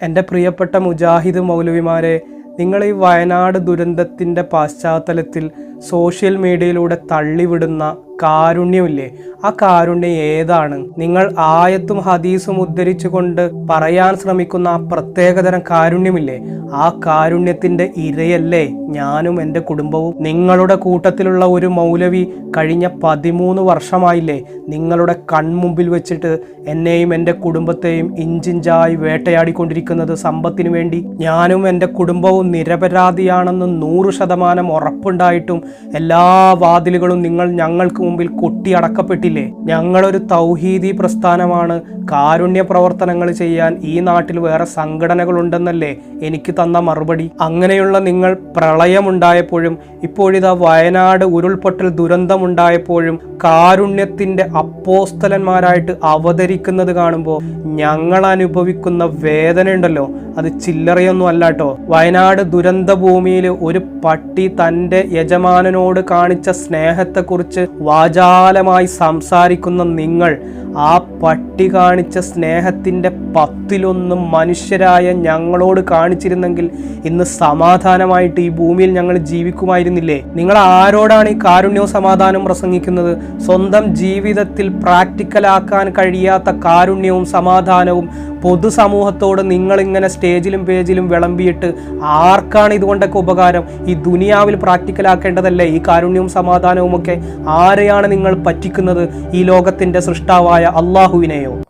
എന്റെ പ്രിയപ്പെട്ട മുജാഹിദ് മൗലവിമാരെ നിങ്ങൾ ഈ വയനാട് ദുരന്തത്തിന്റെ പശ്ചാത്തലത്തിൽ സോഷ്യൽ മീഡിയയിലൂടെ തള്ളിവിടുന്ന കാരുണ്യമില്ലേ? ആ കാരുണ്യം ഏതാണ്? നിങ്ങൾ ആയത്തും ഹദീസും ഉദ്ധരിച്ചുകൊണ്ട് പറയാൻ ശ്രമിക്കുന്ന ആ പ്രത്യേകതരം കാരുണ്യമില്ലേ? ആ കാരുണ്യത്തിന്റെ ഇരയല്ലേ ഞാനും എന്റെ കുടുംബവും? നിങ്ങളുടെ കൂട്ടത്തിലുള്ള ഒരു മൗലവി കഴിഞ്ഞ പതിമൂന്ന് വർഷമായില്ലേ നിങ്ങളുടെ കൺമുമ്പിൽ വെച്ചിട്ട് എന്നെയും എന്റെ കുടുംബത്തെയും ഇഞ്ചിഞ്ചായി വേട്ടയാടിക്കൊണ്ടിരിക്കുന്നത് സമ്പത്തിനു വേണ്ടി? ഞാനും എന്റെ കുടുംബവും നിരപരാധിയാണെന്ന് നൂറ് ശതമാനം ഉറപ്പുണ്ടായിട്ടും എല്ലാ വാതിലുകളും നിങ്ങൾ ഞങ്ങൾക്ക് മുമ്പിൽ കൊട്ടിയടക്കപ്പെട്ടില്ലേ? ഞങ്ങളൊരു തൗഹീദി പ്രസ്ഥാനമാണ്. കാരുണ്യ പ്രവർത്തനങ്ങൾ ചെയ്യാൻ ഈ നാട്ടിൽ വേറെ സംഘടനകളുണ്ടെന്നല്ലേ എനിക്ക് തന്ന മറുപടി. അങ്ങനെയുള്ള നിങ്ങൾ പ്രളയമുണ്ടായപ്പോഴും ഇപ്പോഴിതാ വയനാട് ഉരുൾപൊട്ടൽ ദുരന്തമുണ്ടായപ്പോഴും കാരുണ്യത്തിന്റെ അപ്പോസ്തലന്മാരായിട്ട് അവതരിക്കുന്നത് കാണുമ്പോൾ ഞങ്ങൾ അനുഭവിക്കുന്ന വേദന ഉണ്ടല്ലോ അത് ചില്ലറയൊന്നും അല്ലാട്ടോ വയനാട് ദുരന്ത ഭൂമിയിൽ ഒരു പട്ടി തന്റെ യജമാനനോട് കാണിച്ച സ്നേഹത്തെക്കുറിച്ച് വാചാലമായി സംസാരിക്കുന്ന നിങ്ങൾ ആ പട്ടി കാണിച്ച സ്നേഹത്തിന്റെ പത്തിലൊന്നും മനുഷ്യരായ ഞങ്ങളോട് കാണിച്ചിരുന്നെങ്കിൽ ഇന്ന് സമാധാനമായിട്ട് ഈ ഭൂമിയിൽ ഞങ്ങൾ ജീവിക്കുമായിരുന്നില്ലേ? നിങ്ങൾ ആരോടാണ് ഈ കാരുണ്യവും സമാധാനവും പ്രസംഗിക്കുന്നത്? സ്വന്തം ജീവിതത്തിൽ പ്രാക്ടിക്കലാക്കാൻ കഴിയാത്ത കാരുണ്യവും സമാധാനവും പൊതുസമൂഹത്തോട് നിങ്ങളിങ്ങനെ സ്റ്റേജിലും പേജിലും വിളമ്പിയിട്ട് ആർക്കാണ് ഇതുകൊണ്ടൊക്കെ ഉപകാരം? ഈ ദുനിയാവിൽ പ്രാക്ടിക്കലാക്കേണ്ടതല്ലേ ഈ കാരുണ്യവും സമാധാനവും ഒക്കെ ആരെയാണ് നിങ്ങൾ പറ്റിക്കുന്നത്? ഈ ലോകത്തിന്റെ സൃഷ്ടാവായ അള്ളാഹുവിനെയോ